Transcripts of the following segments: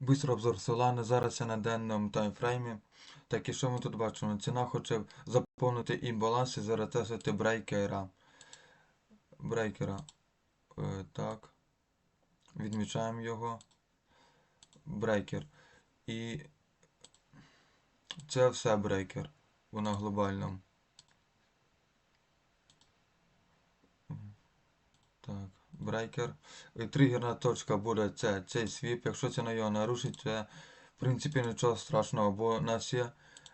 Бистро обзор Solana. Зараз я на денному таймфреймі. Так, і що ми тут бачимо? Ціна хоче заповнити і баланс і заретесити брейкера. Брейкера. Е, так. Відмічаємо його. Брейкер. І це все брейкер. Вона глобальному. Так, брейкер. Тригерна точка буде це, цей свіп. Якщо ціна його нарушить, це в принципі нічого страшного, бо у нас є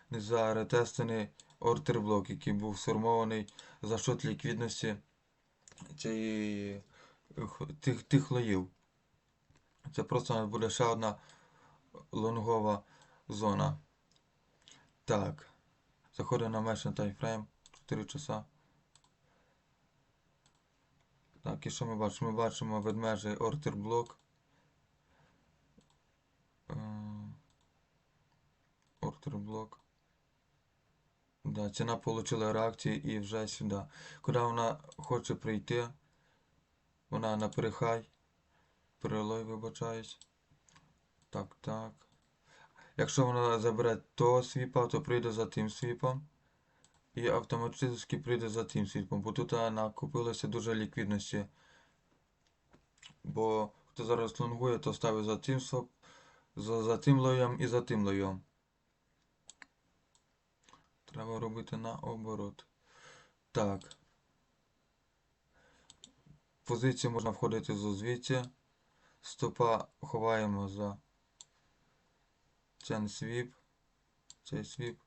незаретестений ордерблок, який був сформований за счет ліквідності цієї, тих, тих лоїв. Це просто буде ще одна лонгова зона. Так. Заходимо на Mesh таймфрейм 4 часа. Так, і що ми бачимо? Ми бачимо ведмежий ордерблок. Ордерблок. Да, ціна отримала реакцію і вже сюди. Куди вона хоче прийти? Вона на перехай. Перелой, вибачаюсь. Так, так. Якщо вона забере того свіпа, то прийде за тим свіпом. І автоматично прийде за тим свіпом. Бо тут накопилося дуже ліквідності. Бо хто зараз лонгує, то ставить за тим своп, за, за тим лоєм і за тим лоєм. Треба робити наоборот. Так. В позицію можна входити з звідси. Стопа ховаємо за цей свіп. Цей свіп.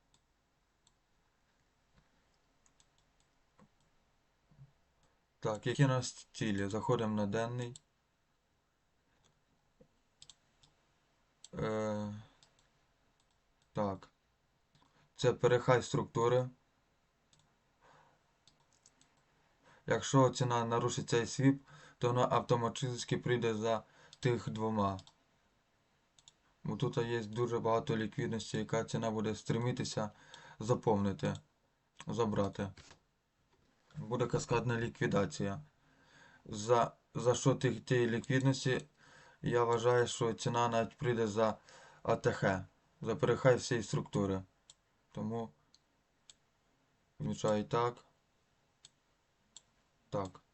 Так, які у нас цілі? Заходимо на денний. Е, так. Це перехай структури. Якщо ціна нарушить цей свіп, то вона автоматично прийде за тих двома. Бо тут є дуже багато ліквідності, яка ціна буде стремитися заповнити, забрати. Буде каскадна ліквідація. За, за що тієї ліквідності, я вважаю, що ціна навіть прийде за АТХ, за перехай всієї структури. Тому відмічаю так. Так.